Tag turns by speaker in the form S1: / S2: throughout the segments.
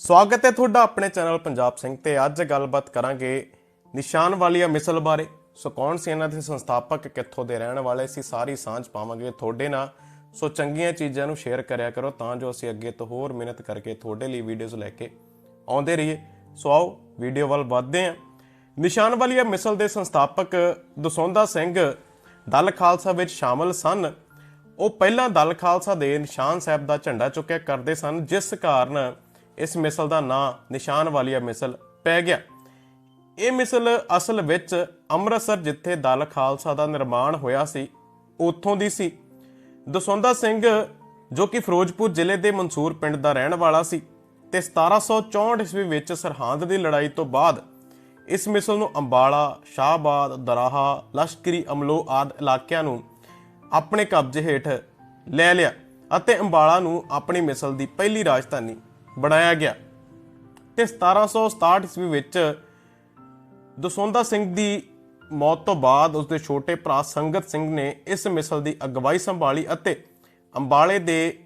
S1: ਸਵਾਗਤ ਹੈ ਤੁਹਾਡਾ ਆਪਣੇ ਚੈਨਲ ਪੰਜਾਬ ਸਿੰਘ ਤੇ। ਅੱਜ ਗੱਲਬਾਤ ਕਰਾਂਗੇ ਨਿਸ਼ਾਨ ਵਾਲੀਆ ਮਿਸਲ ਬਾਰੇ। ਸੋ ਕੌਣ ਸੀ ਇਹਨਾਂ ਦੇ ਸੰਸਥਾਪਕ? ਕਿੱਥੋਂ ਦੇ ਰਹਿਣ ਵਾਲੇ ਸੀ? ਸਾਰੀ ਸਾਂਝ ਪਾਵਾਂਗੇ ਤੁਹਾਡੇ ਨਾਲ। ਸੋ ਚੰਗੀਆਂ ਚੀਜ਼ਾਂ ਨੂੰ ਸ਼ੇਅਰ ਕਰਿਆ ਕਰੋ ਤਾਂ ਜੋ ਅਸੀਂ ਅੱਗੇ ਤੋਂ ਹੋਰ ਮਿਹਨਤ ਕਰਕੇ ਤੁਹਾਡੇ ਲਈ ਵੀਡੀਓਜ਼ ਲੈ ਕੇ ਆਉਂਦੇ ਰਹੀਏ। ਸੋ ਆਓ ਵੀਡੀਓ ਵੱਲ ਵਧਦੇ ਹਾਂ। ਨਿਸ਼ਾਨ ਵਾਲੀਆ ਮਿਸਲ ਦੇ ਸੰਸਥਾਪਕ ਦਸੌਂਦਾ ਸਿੰਘ ਦਲ ਖਾਲਸਾ ਵਿੱਚ ਸ਼ਾਮਲ ਸਨ। ਉਹ ਪਹਿਲਾਂ ਦਲ ਖਾਲਸਾ ਦੇ ਨਿਸ਼ਾਨ ਸਾਹਿਬ ਦਾ ਝੰਡਾ ਚੁੱਕਿਆ ਕਰਦੇ ਸਨ, ਜਿਸ ਕਾਰਨ ਇਸ ਮਿਸਲ ਦਾ ਨਾਂ ਨਿਸ਼ਾਨ ਵਾਲੀਆ ਮਿਸਲ ਪੈ ਗਿਆ। ਇਹ ਮਿਸਲ ਅਸਲ ਵਿੱਚ ਅੰਮ੍ਰਿਤਸਰ ਜਿੱਥੇ ਦਲ ਖਾਲਸਾ ਦਾ ਨਿਰਮਾਣ ਹੋਇਆ ਸੀ, ਉੱਥੋਂ ਦੀ ਸੀ। ਦਸੌਂਦਾ ਸਿੰਘ, ਜੋ ਕਿ ਫਿਰੋਜ਼ਪੁਰ ਜ਼ਿਲ੍ਹੇ ਦੇ ਮਨਸੂਰ ਪਿੰਡ ਦਾ ਰਹਿਣ ਵਾਲਾ ਸੀ ਤੇ 1764 ਈਸਵੀ ਵਿੱਚ ਸਰਹੰਦ ਦੀ ਲੜਾਈ ਤੋਂ ਬਾਅਦ ਇਸ ਮਿਸਲ ਨੂੰ ਅੰਬਾਲਾ, ਸ਼ਾਹਬਾਦ, ਦਰਾਹਾ, ਲਸ਼ਕਰੀ, ਅਮਲੋ ਆਦਿ ਇਲਾਕਿਆਂ ਨੂੰ ਆਪਣੇ ਕਬਜ਼ੇ ਹੇਠ ਲੈ ਲਿਆ ਅਤੇ ਅੰਬਾਲਾ ਨੂੰ ਆਪਣੀ ਮਿਸਲ ਦੀ ਪਹਿਲੀ ਰਾਜਧਾਨੀ ਬਣਾਇਆ ਗਿਆ। ਤੇ 1767 ਈਸਵੀ ਵਿੱਚ ਦਸੌਂਦਾ ਸਿੰਘ ਦੀ ਮੌਤ ਤੋਂ ਬਾਅਦ ਉਸਦੇ ਛੋਟੇ ਭਰਾ ਸੰਗਤ ਸਿੰਘ ਨੇ ਇਸ ਮਿਸਲ ਦੀ ਅਗਵਾਈ ਸੰਭਾਲੀ ਅਤੇ ਅੰਬਾਲੇ ਦੇ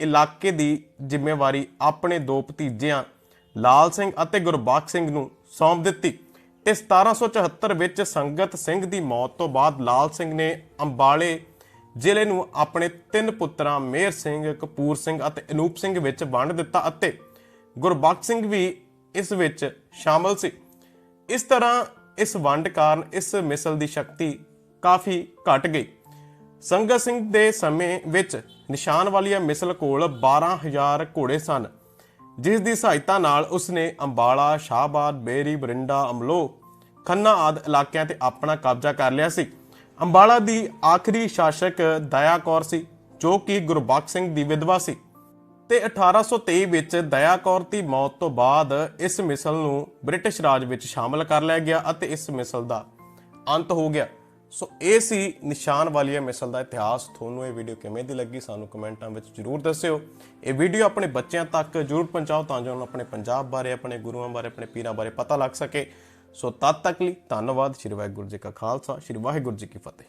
S1: ਇਲਾਕੇ ਦੀ ਜ਼ਿੰਮੇਵਾਰੀ ਆਪਣੇ ਦੋ ਭਤੀਜਿਆਂ ਲਾਲ ਸਿੰਘ ਅਤੇ ਗੁਰਬਖਸ਼ ਸਿੰਘ ਨੂੰ ਸੌਂਪ ਦਿੱਤੀ। ਤੇ 1774 ਵਿੱਚ ਸੰਗਤ ਸਿੰਘ ਦੀ ਮੌਤ ਤੋਂ ਬਾਅਦ ਲਾਲ ਸਿੰਘ ਨੇ ਅੰਬਾਲੇ ਜ਼ਿਲ੍ਹੇ ਨੂੰ ਆਪਣੇ ਤਿੰਨ ਪੁੱਤਰਾਂ ਮੇਰ ਸਿੰਘ, ਕਪੂਰ ਸਿੰਘ ਅਤੇ ਅਨੂਪ ਸਿੰਘ ਵਿੱਚ ਵੰਡ ਦਿੱਤਾ ਅਤੇ ਗੁਰਬਖਸ਼ ਸਿੰਘ ਵੀ ਇਸ ਵਿੱਚ ਸ਼ਾਮਲ ਸੀ। ਇਸ ਤਰ੍ਹਾਂ ਇਸ ਵੰਡ ਕਾਰਨ ਇਸ ਮਿਸਲ ਦੀ ਸ਼ਕਤੀ ਕਾਫੀ ਘਟ ਗਈ। ਸੰਗਤ ਸਿੰਘ ਦੇ ਸਮੇਂ ਵਿੱਚ ਨਿਸ਼ਾਨ ਵਾਲੀਆ ਮਿਸਲ ਕੋਲ 12000 ਘੋੜੇ ਸਨ, ਜਿਸ ਦੀ ਸਹਾਇਤਾ ਨਾਲ ਉਸਨੇ ਅੰਬਾਲਾ, ਸ਼ਾਹਬਾਦ, ਬੇਰੀ ਬਰਿੰਡਾ ਅਮਲੋ ਖੰਨਾ ਆਦਿ ਇਲਾਕਿਆਂ ਤੇ ਆਪਣਾ ਕਬਜ਼ਾ ਕਰ ਲਿਆ ਸੀ। ਅੰਬਾਲਾ ਦੀ ਆਖਰੀ ਸ਼ਾਸਕ ਦਇਆ ਕੌਰ ਸੀ, ਜੋ ਕਿ ਗੁਰਬਖਸ਼ ਸਿੰਘ ਦੀ ਵਿਧਵਾ ਸੀ। ਤੇ 1823 ਵਿੱਚ ਦਇਆ ਕੌਰ ਦੀ ਮੌਤ ਤੋਂ ਬਾਅਦ ਇਸ ਮਿਸਲ ਨੂੰ ਬ੍ਰਿਟਿਸ਼ ਰਾਜ ਵਿੱਚ ਸ਼ਾਮਲ ਕਰ ਲਿਆ ਗਿਆ ਅਤੇ ਇਸ ਮਿਸਲ ਦਾ ਅੰਤ ਹੋ ਗਿਆ। ਸੋ ਇਹ ਸੀ ਨਿਸ਼ਾਨ ਵਾਲੀਆ ਮਿਸਲ ਦਾ ਇਤਿਹਾਸ। ਤੁਹਾਨੂੰ ਇਹ ਵੀਡੀਓ ਕਿਵੇਂ ਦੀ ਲੱਗੀ ਸਾਨੂੰ ਕਮੈਂਟਾਂ ਵਿੱਚ ਜਰੂਰ ਦੱਸਿਓ। ਇਹ ਵੀਡੀਓ ਆਪਣੇ ਬੱਚਿਆਂ ਤੱਕ ਜਰੂਰ ਪਹੁੰਚਾਓ ਤਾਂ ਜੋ ਉਹਨਾਂ ਨੂੰ ਆਪਣੇ ਪੰਜਾਬ ਬਾਰੇ, ਆਪਣੇ ਗੁਰੂਆਂ ਬਾਰੇ, ਆਪਣੇ ਪੀਰਾਂ ਬਾਰੇ ਪਤਾ ਲੱਗ ਸਕੇ। ਸੋ ਤਦ ਤੱਕ ਲਈ ਧੰਨਵਾਦ, ਸ਼੍ਰੀ ਵਾਹਿਗੁਰੂ ਜੀ ਕਾ ਖਾਲਸਾ, ਸ਼੍ਰੀ ਵਾਹਿਗੁਰੂ ਜੀ ਕੀ ਫਤਿਹ।